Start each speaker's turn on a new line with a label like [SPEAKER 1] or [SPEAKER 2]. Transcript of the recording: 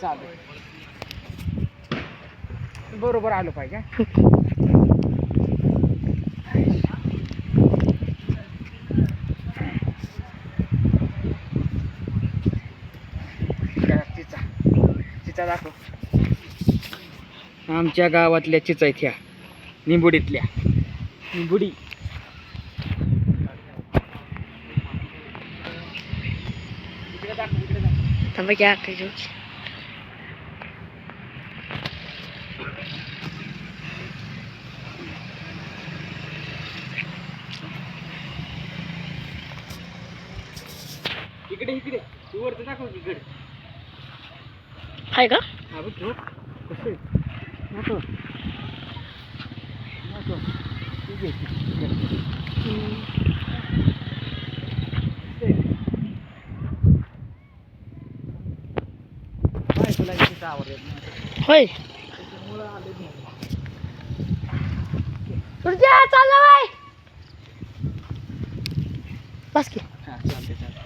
[SPEAKER 1] चालेल. बरोबर आलो पाहिजे. चिचा. चिचा दाखव. आमच्या गावातल्या चिचा आहेत ह्या. निंबुडीतल्या. निंबुडी. इकडे काय इकडे दाखव
[SPEAKER 2] थांबा की आठ घेऊ
[SPEAKER 1] इकडे इकडे. तू वरती दाखव की इकडे.
[SPEAKER 2] आहे का?
[SPEAKER 1] हा बघ कसं नको. नको. ठीक आहे
[SPEAKER 2] होय. तुझ्या चालला बाय. बस की.
[SPEAKER 1] हां चालते चालते